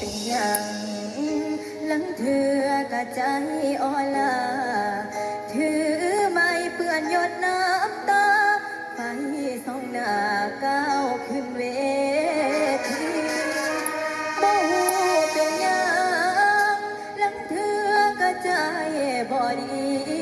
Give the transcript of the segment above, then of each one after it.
เป็นอย่างหลังเธอกะใจอ่อลาถือไม้เปื้อนหยดน้ำตาไปส่องหน้าก้าวขึ้นเวทีบ่หูเป็นอย่างหลังเธอกะใจบ่ดี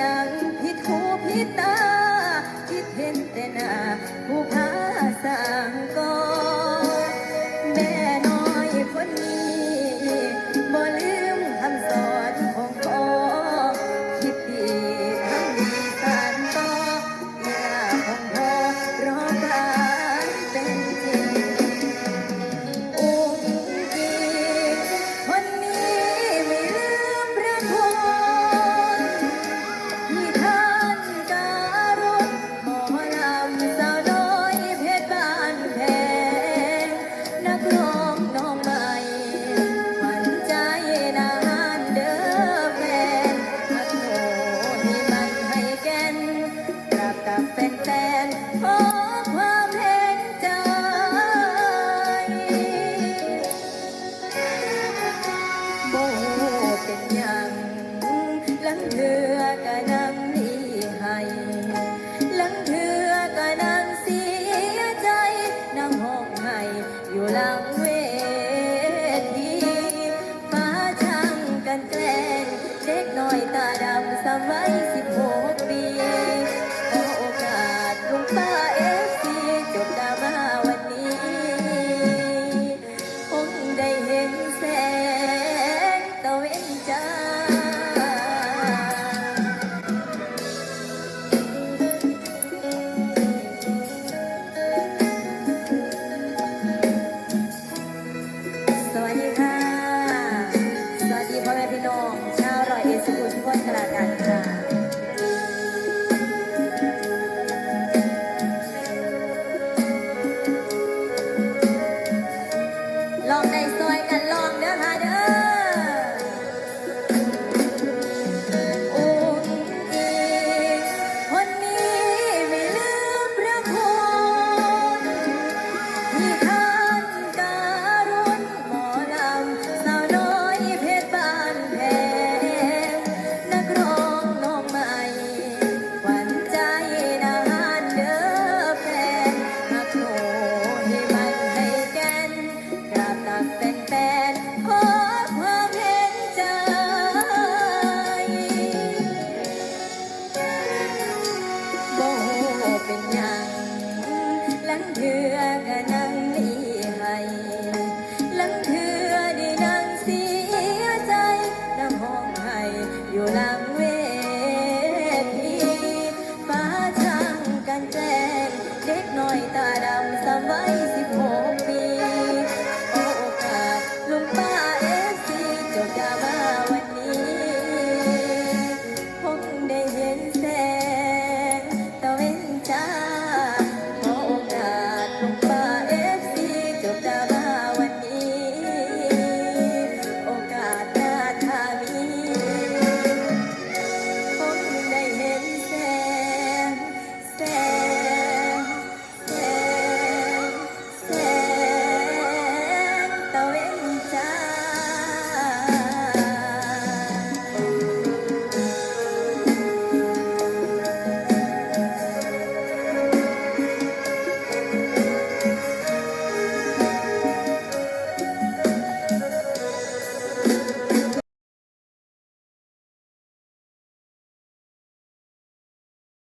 ยังผิดหูผิดตา คิดเห็นแต่หน้าผู้พา เธอกะนั่รีให้ลังเธอกะนั่เสียใจนั่หองให้อยู่หลังเวทีฟ้าช่างกันแกล้เด็กน้อยตาดำสมัยสิบ 用 ตักเป็นแฟนขอความเห็นใจ โบเป็นยังลังเธอก็นั่งนี่ให้ลังเธอได้นั่งเสียใจนั่ห้องให้อยู่ลัเวทีฟ้าช่างกันแจเด็กน้อยตาดำสบายสิบหก